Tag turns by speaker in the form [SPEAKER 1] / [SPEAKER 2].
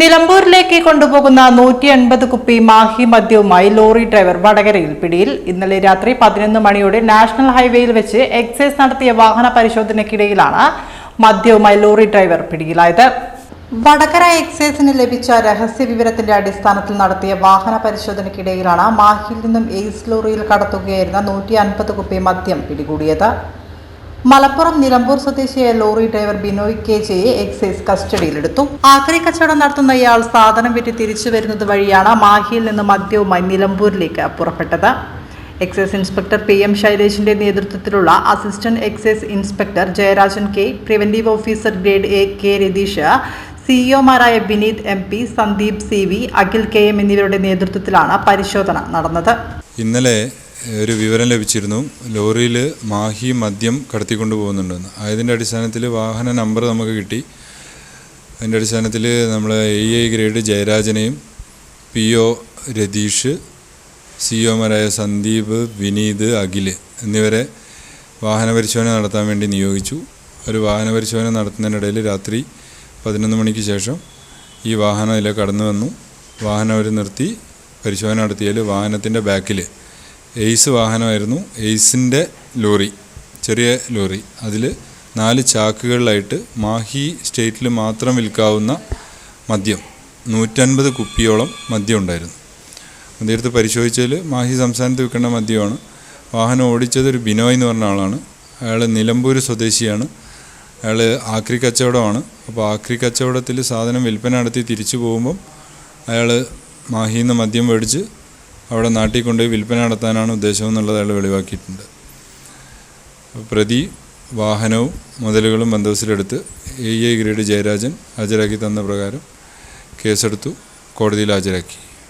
[SPEAKER 1] നിലമ്പൂരിലേക്ക് കൊണ്ടുപോകുന്ന നൂറ്റി എൺപത് കുപ്പി മാഹി മദ്യവുമായി ലോറി ഡ്രൈവർ വടകരയിൽ പിടിയിൽ. ഇന്നലെ രാത്രി പതിനൊന്ന് മണിയോടെ നാഷണൽ ഹൈവേയിൽ വെച്ച് എക്സൈസ് നടത്തിയ വാഹന പരിശോധനയ്ക്കിടയിലാണ് മദ്യവുമായി ലോറി ഡ്രൈവർ പിടിയിലായത്. വടകര എക്സൈസിന് ലഭിച്ച രഹസ്യ വിവരത്തിന്റെ അടിസ്ഥാനത്തിൽ നടത്തിയ വാഹന പരിശോധനയ്ക്കിടയിലാണ് മാഹിയിൽ നിന്നും എയ്സ് ലോറിയിൽ കടത്തുകയായിരുന്ന നൂറ്റി അൻപത് കുപ്പി മദ്യം പിടികൂടിയത്. മലപ്പുറം നിലമ്പൂർ സ്വദേശിയായ ലോറി ഡ്രൈവർ ബിനോയ് കെ ജെയെ എക്സൈസ് കസ്റ്റഡിയിലെടുത്തു. ആക്രി കച്ചവടം നടത്തുന്ന ഇയാൾ സാധനം വിറ്റ് തിരിച്ചു വരുന്നത് വഴിയാണ് മാഹിയിൽ നിന്ന് മദ്യവുമായി നിലമ്പൂരിലേക്ക് പുറപ്പെട്ടത്. എക്സൈസ് ഇൻസ്പെക്ടർ പി എം ശൈലേഷിന്റെ നേതൃത്വത്തിലുള്ള assistant excise inspector Jayarajan K preventive officer grade A K Ratheesh സിഇഒമാരായ Vineeth M P Sandeep C V Akhil K M എന്നിവരുടെ നേതൃത്വത്തിലാണ് പരിശോധന നടന്നത്.
[SPEAKER 2] ഇന്നലെ ഒരു വിവരം ലഭിച്ചിരുന്നു. ലോറിയിൽ മാഹി മദ്യം കടത്തിക്കൊണ്ട് പോകുന്നുണ്ടെന്ന് അതിന്റെ അടിസ്ഥാനത്തിൽ വാഹന നമ്പർ നമുക്ക് കിട്ടി. അതിന്റെ അടിസ്ഥാനത്തിൽ നമ്മൾ എ ഐ ഗ്രേഡ് ജയരാജനെയും പി ഒ രതീഷ് സി ഒമാരായ സന്ദീപ് വിനീത് അഖിൽ എന്നിവരെ വാഹന പരിശോധന നടത്താൻ വേണ്ടി നിയോഗിച്ചു. ഒരു വാഹന പരിശോധന നടത്തുന്നതിനിടയിൽ രാത്രി പതിനൊന്ന് മണിക്ക് ശേഷം ഈ വാഹനം ഇതിലെ കടന്നു വന്നു വാഹനം അവർ നിർത്തി. പരിശോധന നടത്തിയാൽ വാഹനത്തിന്റെ ബാക്കിൽ എയ്സ് വാഹനമായിരുന്നു. എയ്സിന്റെ ലോറി ചെറിയ ലോറി. അതിൽ നാല് ചാക്കുകളിലായിട്ട് മാഹി സ്റ്റേറ്റിൽ മാത്രം വിൽക്കാവുന്ന മദ്യം നൂറ്റൻപത് കുപ്പിയോളം മദ്യം ഉണ്ടായിരുന്നു. അദ്ദേഹത്തെ പരിശോധിച്ചാൽ മാഹി സംസ്ഥാനത്ത് വിൽക്കേണ്ട മദ്യമാണ്. വാഹനം ഓടിച്ചത് ഒരു ബിനോയ് എന്ന് പറഞ്ഞ ആളാണ്. അയാൾ നിലമ്പൂർ സ്വദേശിയാണ്. അയാൾ ആക്രി കച്ചവടമാണ്. അപ്പോൾ ആക്രി കച്ചവടത്തിൽ സാധനം വിൽപ്പന നടത്തി തിരിച്ചു പോകുമ്പം അയാൾ മാഹിയിൽ നിന്ന് മദ്യം മേടിച്ച് അവിടെ നാട്ടിൽ കൊണ്ടുപോയി വിൽപ്പന നടത്താനാണ് ഉദ്ദേശം എന്നുള്ളത് അയാൾ വെളിവാക്കിയിട്ടുണ്ട്. പ്രതി വാഹനവും മുതലുകളും ബന്ധവസിലെടുത്ത് എ ഐ ഗ്രേഡ് ജയരാജൻ ഹാജരാക്കി തന്ന പ്രകാരം കേസെടുത്തു കോടതിയിൽ ഹാജരാക്കി.